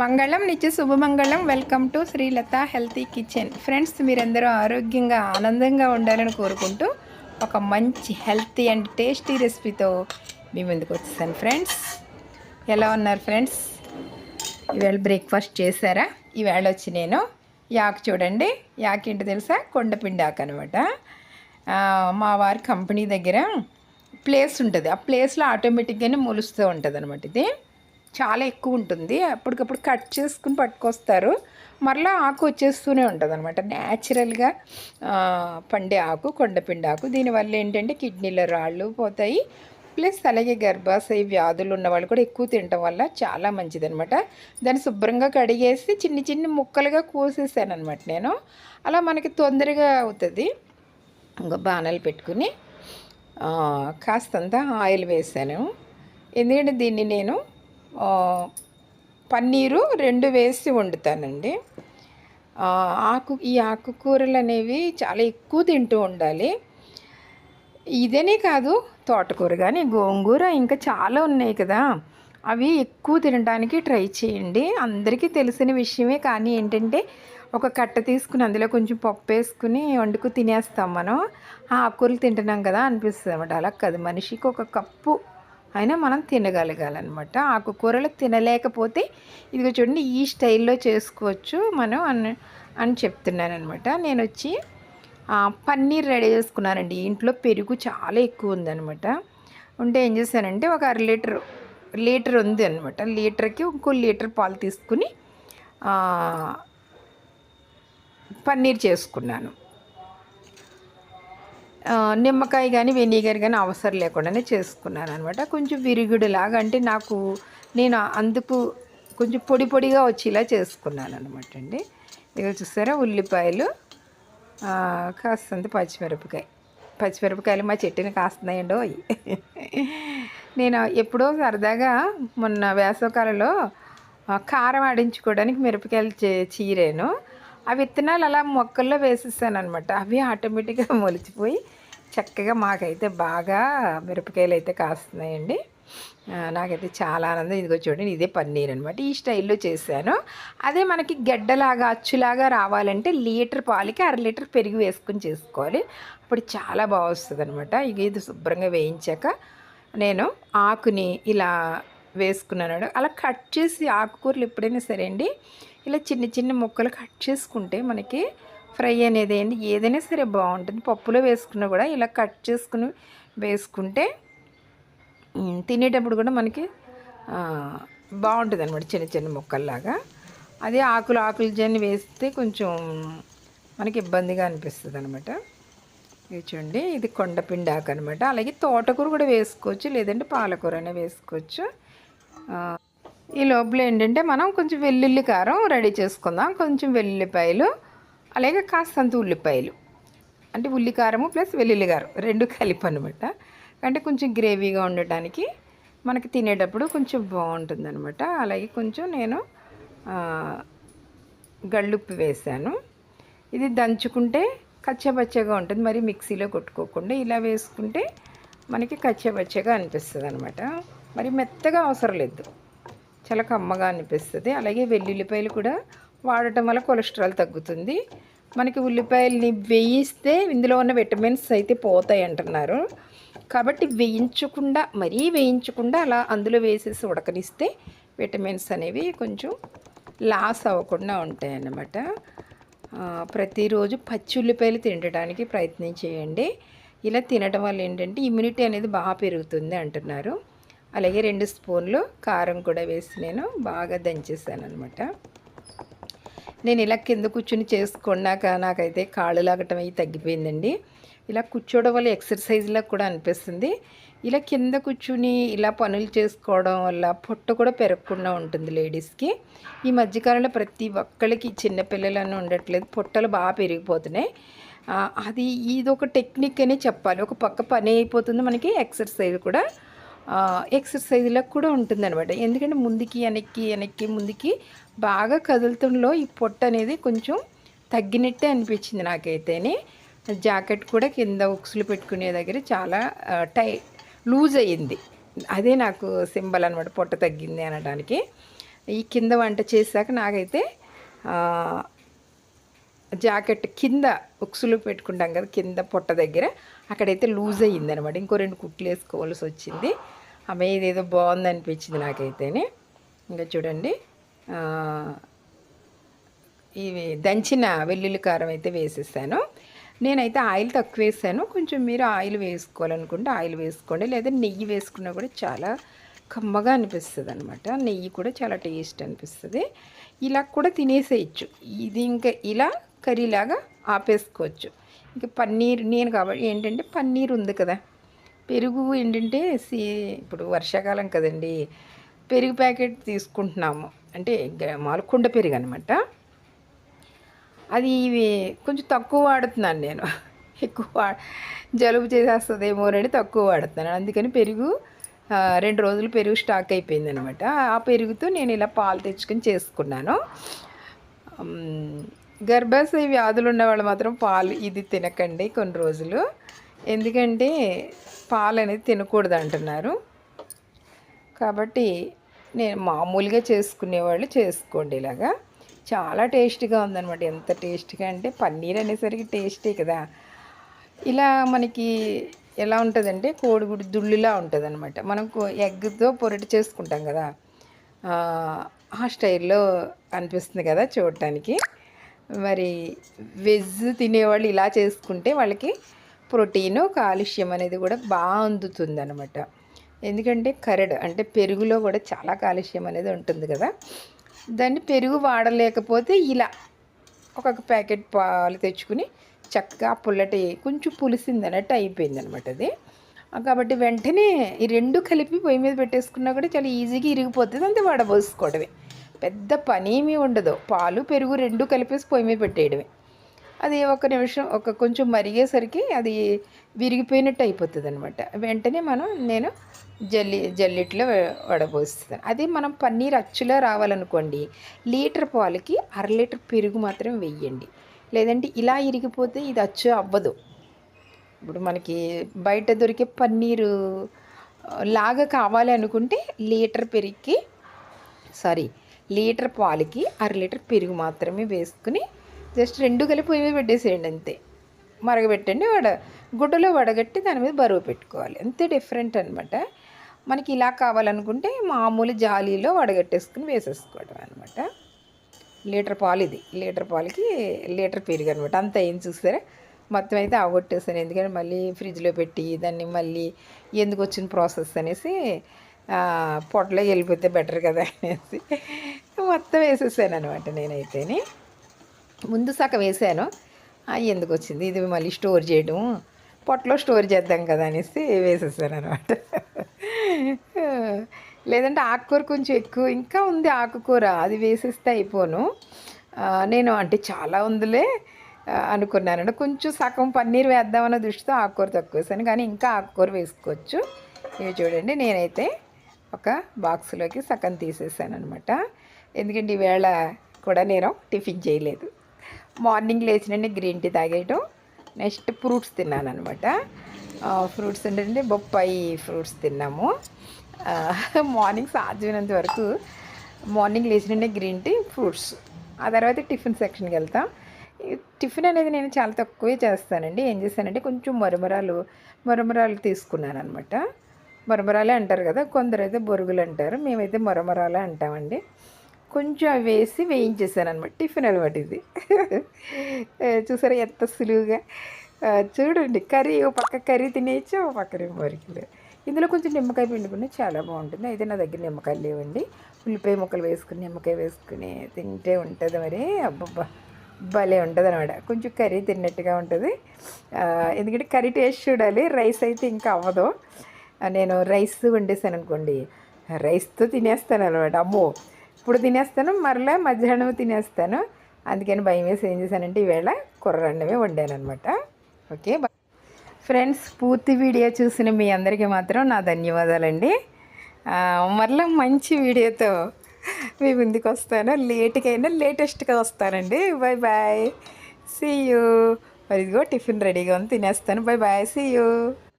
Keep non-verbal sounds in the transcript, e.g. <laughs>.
మంగళం నిత్య శుభమంగళం. Welcome to Sreelatha healthy kitchen friends మీరందరూ ఆరోగ్యంగా ఆనందంగా ఉండాలని కోరుకుంటూ ఒక మంచి హెల్తీ అండ్ టేస్టీ రెసిపీతో మీ ముందుకు వచ్చేసాను ఫ్రెండ్స్ ఎలా ఉన్నారు ఫ్రెండ్స్ ఈవేళ బ్రేక్ఫాస్ట్ చేశారా? ఈవేళ వచ్చి నేను యాక్ చూడండి. యాక్ ఏంటో తెలుసా? కొండపిండి అనమాట మా వారి కంపెనీ దగ్గర ప్లేస్ ఉంటుంది. ఆ ప్లేస్లో ఆటోమేటిక్గానే మొలుస్తూ ఉంటుంది అనమాట ఇది. చాలా ఎక్కువ ఉంటుంది. అప్పటికప్పుడు కట్ చేసుకుని పట్టుకొస్తారు. మరలా ఆకు వచ్చేస్తూనే ఉంటుంది అనమాట న్యాచురల్గా పండే ఆకు కొండపిండి ఆకు. దీనివల్ల ఏంటంటే కిడ్నీల రాళ్ళు పోతాయి. ప్లస్ అలాగే గర్భాశయ వ్యాధులు ఉన్న వాళ్ళు కూడా ఎక్కువ తినటం వల్ల చాలా మంచిదనమాట దాన్ని శుభ్రంగా కడిగేసి చిన్ని చిన్ని ముక్కలుగా కోసేసాను అనమాట నేను. అలా మనకి తొందరగా అవుతుంది. ఇంకా బాణాలు పెట్టుకుని కాస్తంత ఆయిల్ వేసాను. ఎందుకంటే దీన్ని నేను పన్నీరు రెండు వేసి వండుతానండి. ఆకు ఈ ఆకుకూరలు అనేవి చాలా ఎక్కువ తింటూ ఉండాలి. ఇదేనే కాదు తోటకూర కానీ గోంగూర ఇంకా చాలా ఉన్నాయి కదా. అవి ఎక్కువ తినడానికి ట్రై చేయండి. అందరికీ తెలిసిన విషయమే కానీ ఏంటంటే ఒక కట్ట తీసుకుని అందులో కొంచెం పప్పు వేసుకుని వండుకు తినేస్తాం మనం. ఆకుకూరలు తింటున్నాం కదా అనిపిస్తుంది అనమాట అలా కాదు. మనిషికి ఒక కప్పు అయినా మనం తినగలగాలన్నమాట. ఆకుకూరలు తినలేకపోతే ఇదిగో చూడండి ఈ స్టైల్లో చేసుకోవచ్చు మనం అని అని చెప్తున్నాను అనమాట నేను వచ్చి పన్నీర్ రెడీ చేసుకున్నానండి. ఇంట్లో పెరుగు చాలా ఎక్కువ ఉందనమాట ఉంటే ఏం చేశానంటే ఒక అర లీటర్ లీటర్ ఉంది అనమాట లీటర్కి ఇంకో లీటర్ పాలు తీసుకుని పన్నీర్ చేసుకున్నాను. నిమ్మకాయ కానీ వెనిగర్ కానీ అవసరం లేకుండానే చేసుకున్నాను అనమాట కొంచెం విరుగుడులాగా అంటే నాకు నేను అందుకు కొంచెం పొడి పొడిగా వచ్చేలా చేసుకున్నాను అనమాట అండి. ఇక చూస్తారా ఉల్లిపాయలు కాస్తంత పచ్చిమిరపకాయ. పచ్చిమిరపకాయలు మా చెట్టుని కాస్తున్నాయండో నేను ఎప్పుడో సరదాగా మొన్న వేసవకాలంలో కారం ఆడించుకోవడానికి మిరపకాయలు చీరాను. ఆ విత్తనాలు అలా మొక్కల్లో వేసేసాను అనమాట అవి ఆటోమేటిక్గా <laughs> మొలిచిపోయి చక్కగా మాకైతే బాగా మిరపకాయలు అయితే కాస్తున్నాయండి నాకైతే చాలా ఆనందం. ఇదిగో చూడండి ఇదే పన్నీర్ అనమాట ఈ స్టైల్లో చేశాను. అదే మనకి గడ్డలాగా అచ్చులాగా రావాలంటే లీటర్ పాలకి అర లీటర్ పెరిగి వేసుకుని చేసుకోవాలి. అప్పుడు చాలా బాగా వస్తుంది అనమాట ఇక ఇది శుభ్రంగా వేయించాక నేను ఆకుని ఇలా వేసుకున్నాను. అలా కట్ చేసి ఆకుకూరలు ఎప్పుడైనా సరే అండి ఇలా చిన్న చిన్న ముక్కలు కట్ చేసుకుంటే మనకి ఫ్రై అనేది ఏంటి ఏదైనా సరే బాగుంటుంది. పప్పులో వేసుకున్నా కూడా ఇలా కట్ చేసుకుని వేసుకుంటే తినేటప్పుడు కూడా మనకి బాగుంటుంది అనమాట చిన్న చిన్న ముక్కల్లాగా. అదే ఆకులు ఆకులు జన్ని వేస్తే కొంచెం మనకి ఇబ్బందిగా అనిపిస్తుంది అనమాట చూడండి ఇది కొండపిండి ఆకు అనమాట అలాగే తోటకూర కూడా వేసుకోవచ్చు లేదంటే పాలకూర అయినా వేసుకోవచ్చు. ఈ లోపల ఏంటంటే మనం కొంచెం వెల్లుల్లి కారం రెడీ చేసుకుందాం. కొంచెం వెల్లుల్లిపాయలు అలాగే కాస్తంత ఉల్లిపాయలు. అంటే ఉల్లికారము ప్లస్ వెల్లుల్లి కారం రెండు కలిపి అనమాట అంటే కొంచెం గ్రేవీగా ఉండటానికి మనకి తినేటప్పుడు కొంచెం బాగుంటుంది అనమాట అలాగే కొంచెం నేను గళ్ళుప్పు వేసాను. ఇది దంచుకుంటే కచ్చబచ్చగా ఉంటుంది. మరి మిక్సీలో కొట్టుకోకుండా ఇలా వేసుకుంటే మనకి కచ్చబచ్చగా అనిపిస్తుంది అనమాట మరి మెత్తగా అవసరం లేదు. చాలా కమ్మగా అనిపిస్తుంది. అలాగే వెల్లుల్లిపాయలు కూడా వాడటం వల్ల కొలెస్ట్రాల్ తగ్గుతుంది. మనకి ఉల్లిపాయలని వేయిస్తే ఇందులో ఉన్న విటమిన్స్ అయితే పోతాయి అంటున్నారు. కాబట్టి వేయించకుండా మరీ వేయించకుండా అలా అందులో వేసేసి ఉడకనిస్తే విటమిన్స్ అనేవి కొంచెం లాస్ అవ్వకుండా ఉంటాయి అన్నమాట ప్రతిరోజు పచ్చి ఉల్లిపాయలు తినడానికి ప్రయత్నం చేయండి. ఇలా తినడం వల్ల ఏంటంటే ఇమ్యూనిటీ అనేది బాగా పెరుగుతుంది అంటున్నారు. అలాగే రెండు స్పూన్లు కారం కూడా వేసి నేను బాగా దంచేసాను అనమాట నేను ఇలా కింద కూర్చుని చేసుకున్నాక నాకైతే కాళ్ళు లాగటం అవి తగ్గిపోయిందండి. ఇలా కూర్చోవడం వల్ల ఎక్సర్సైజ్లా కూడా అనిపిస్తుంది. ఇలా కింద కూర్చుని ఇలా పనులు చేసుకోవడం వల్ల పొట్ట కూడా పెరగకుండా ఉంటుంది లేడీస్కి. ఈ మధ్యకాలంలో ప్రతి ఒక్కరికి చిన్నపిల్లలను ఉండట్లేదు పొట్టలు బాగా పెరిగిపోతున్నాయి. అది ఇది ఒక టెక్నిక్ అనే చెప్పాలి. ఒక పక్క పని అయిపోతుంది మనకి ఎక్సర్సైజ్ కూడా ఎక్సర్సైజ్లకు కూడా ఉంటుందన్నమాట. ఎందుకంటే ముందుకి వెనక్కి వెనక్కి ముందుకి బాగా కదులుతుండలో ఈ పొట్ట అనేది కొంచెం తగ్గినట్టే అనిపించింది నాకైతేనే. జాకెట్ కూడా కింద ఉక్సులు పెట్టుకునే దగ్గర చాలా టై లూజ్ అయ్యింది. అదే నాకు సింబల్ అనమాట పొట్ట తగ్గింది అనడానికి ఈ కింద వంట చేశాక నాకైతే జాకెట్ కింద ఉక్సులు పెట్టుకుంటాం కదా కింద పొట్ట దగ్గర. అక్కడైతే లూజ్ అయ్యింది అనమాట ఇంకో రెండు కుట్లు వేసుకోవాల్సి వచ్చింది. ఆమె ఇదేదో బాగుంది అనిపించింది నాకైతేనే. ఇంకా చూడండి. ఇవి దంచిన వెల్లుల్లి కారం అయితే వేసేసాను. నేనైతే ఆయిల్ తక్కువ వేసాను. కొంచెం మీరు ఆయిల్ వేసుకోవాలనుకుంటే ఆయిల్ వేసుకోండి. లేదా నెయ్యి వేసుకున్నా కూడా చాలా కమ్మగా అనిపిస్తుంది అనమాట నెయ్యి కూడా చాలా టేస్ట్ అనిపిస్తుంది. ఇలా కూడా తినేసేయచ్చు. ఇది ఇంకా ఇలా కర్రీలాగా ఆపేసుకోవచ్చు. ఇంకా పన్నీర్ నేను కాబట్టి ఏంటంటే పన్నీర్ ఉంది కదా. పెరుగు ఏంటంటే సీ ఇప్పుడు వర్షాకాలం కదండి. పెరుగు ప్యాకెట్ తీసుకుంటున్నాము. అంటే గ- కుండ పెరుగు అనమాట అది ఇవి కొంచెం తక్కువ వాడుతున్నాను నేను. ఎక్కువ వా- జలుబు చేసేస్తుందేమో అని తక్కువ వాడుతున్నాను. అందుకని పెరుగు రెండు రోజులు పెరుగు స్టాక్ అయిపోయింది అనమాట ఆ పెరుగుతో నేను ఇలా పాలు తెచ్చుకొని చేసుకున్నాను. గర్భాశయ వ్యాధులు ఉన్న వాళ్ళు మాత్రం పాలు ఇది తినకండి కొన్ని రోజులు. ఎందుకంటే పాలు అనేది తినకూడదు అంటున్నారు. కాబట్టి నేను మామూలుగా చేసుకునేవాళ్ళు చేసుకోండి ఇలాగా. చాలా టేస్ట్గా ఉందన్నమాట. ఎంత టేస్ట్గా అంటే పన్నీర్ అనేసరికి టేస్టే కదా. ఇలా మనకి ఎలా ఉంటుందంటే కోడిగుడి దుళ్ళులా ఉంటుంది అనమాట మనం ఎగ్తో పొరటి చేసుకుంటాం కదా. ఆ స్టైల్లో అనిపిస్తుంది కదా చూడటానికి. మరి వెజ్ తినేవాళ్ళు ఇలా చేసుకుంటే వాళ్ళకి ప్రోటీను కాలుష్యం అనేది కూడా బాగా అందుతుంది అనమాట ఎందుకంటే కరడ్ అంటే పెరుగులో కూడా చాలా కాలుష్యం అనేది ఉంటుంది కదా. దాన్ని పెరుగు వాడలేకపోతే ఇలా ఒక్కొక్క ప్యాకెట్ పాలు తెచ్చుకుని చక్కగా పుల్లటి కొంచెం పులిసింది అన్నట్టు అయిపోయింది అనమాట అది కాబట్టి వెంటనే ఈ రెండు కలిపి పొయ్యి మీద పెట్టేసుకున్నా కూడా చాలా ఈజీగా ఇరిగిపోతుంది అంతే వడబోసుకోవడమే. పెద్ద పని ఏమీ ఉండదు. పాలు పెరుగు రెండు కలిపేసి పొయ్యి మీద పెట్టేయడమే. అది ఒక నిమిషం ఒక కొంచెం మరిగేసరికి అది విరిగిపోయినట్టు అయిపోతుంది అనమాట వెంటనే మనం నేను జల్లి జల్లిట్లో వడబోస్తాను అది మనం పన్నీర్ అచ్చులా రావాలనుకోండి లీటర్ పాలకి అర లీటర్ పెరుగు మాత్రం వెయ్యండి. లేదంటే ఇలా ఇరిగిపోతే ఇది అచ్చు అవ్వదు. ఇప్పుడు మనకి బయట దొరికే పన్నీరు లాగా కావాలి అనుకుంటే లీటర్ పెరిగి సారీ లీటర్ పాలకి అర లీటర్ పెరుగు మాత్రమే వేసుకుని జస్ట్ రెండు కలిపి పొయ్యి మీద పెట్టేసేయండి అంతే. మరగబెట్టండి వడ గుడ్డలో వడగట్టి దాని మీద బరువు పెట్టుకోవాలి. అంతే డిఫరెంట్ అనమాట మనకి ఇలా కావాలనుకుంటే మామూలు జాలీలో వడగట్టేసుకుని వేసేసుకోవడం అనమాట లీటర్ పాలు ఇది. లీటర్ పాలకి లీటర్ పెరుగు అనమాట అంత ఏం చూస్తారా మొత్తం అయితే అవగొట్టేసాను ఎందుకంటే మళ్ళీ ఫ్రిడ్జ్లో పెట్టి దాన్ని మళ్ళీ ఎందుకు వచ్చిన ప్రాసెస్ అనేసి పొట్టలో వెళ్ళిపోతే బెటర్ కదా అనేసి మొత్తం వేసేసాను అనమాట నేనైతేనే. ముందు సగం వేసాను. ఎందుకు వచ్చింది? ఇది మళ్ళీ స్టోర్ చేయడం పొట్టలో స్టోర్ చేద్దాం కదా అనేసి వేసేసాను అనమాట లేదంటే ఆకుకూర కొంచెం ఎక్కువ ఇంకా ఉంది ఆకుకూర. అది వేసేస్తే అయిపోను. నేను అంటే చాలా ఉందిలే అనుకున్నానండి. అనుకున్నాను కొంచెం సగం పన్నీర్ వేద్దామన్న దృష్టితో ఆకుకూర తక్కువ వేసాను. కానీ ఇంకా ఆకుకూర వేసుకోవచ్చు. ఇవి చూడండి నేనైతే ఒక బాక్స్లోకి సగం తీసేసాను అనమాట ఎందుకంటే ఈవేళ కూడా నేను టిఫిన్ చేయలేదు. మార్నింగ్ లేచినండి గ్రీన్ టీ తాగేయటం నెక్స్ట్ ఫ్రూట్స్ తిన్నాను అనమాట ఫ్రూట్స్ ఏంటంటే బొప్పాయి ఫ్రూట్స్ తిన్నాము. మార్నింగ్ సాధ్యమైనంత వరకు మార్నింగ్ లేచినండి గ్రీన్ టీ ఫ్రూట్స్. ఆ తర్వాత టిఫిన్ సెక్షన్కి వెళ్తాం. టిఫిన్ అనేది నేను చాలా తక్కువే చేస్తానండి. ఏం చేస్తానంటే కొంచెం మరమరాలు మరమరాలు తీసుకున్నాను అనమాట మరమరాలే అంటారు కదా కొందరు అయితే బొరుగులు అంటారు మేమైతే మరమరాలే అంటామండి. కొంచెం అవి వేసి వేయించేసాను అనమాట టిఫిన్ అలవాటు ఇది చూసారా ఎంత సులువుగా? చూడండి కర్రీ ఓ పక్క కర్రీ తినేయచ్చు ఓ పక్క బొరికిలు. ఇందులో కొంచెం నిమ్మకాయ పిండుకుని చాలా బాగుంటుంది. అయితే నా దగ్గర నిమ్మకాయలు లేవండి. ఉల్లిపాయ ముక్కలు వేసుకుని నిమ్మకాయ వేసుకుని తింటే ఉంటుంది మరి. అబ్బబ్బా భలే ఉంటుంది అనమాట కొంచెం కర్రీ తిన్నట్టుగా ఉంటుంది. ఎందుకంటే కర్రీ టేస్ట్ చూడాలి రైస్ అయితే ఇంకా అవ్వదు. నేను రైస్ వండేసాను అనుకోండి రైస్తో తినేస్తాను అనమాట అమ్మో ఇప్పుడు తినేస్తాను మరలా మధ్యాహ్నం తినేస్తాను. అందుకని భయం వేసి ఏం చేశానంటే ఈవేళ కుర్రన్నమే వండాను అనమాట ఓకే బై ఫ్రెండ్స్ పూర్తి వీడియో చూసిన మీ అందరికీ మాత్రం నా ధన్యవాదాలండి. మరలా మంచి వీడియోతో మీ ముందుకు వస్తాను. లేట్కైనా లేటెస్ట్గా వస్తానండి. బాయ్ బాయ్ సీ యూ మరి ఇదిగో టిఫిన్ రెడీగా ఉంది తినేస్తాను. Bye bye see you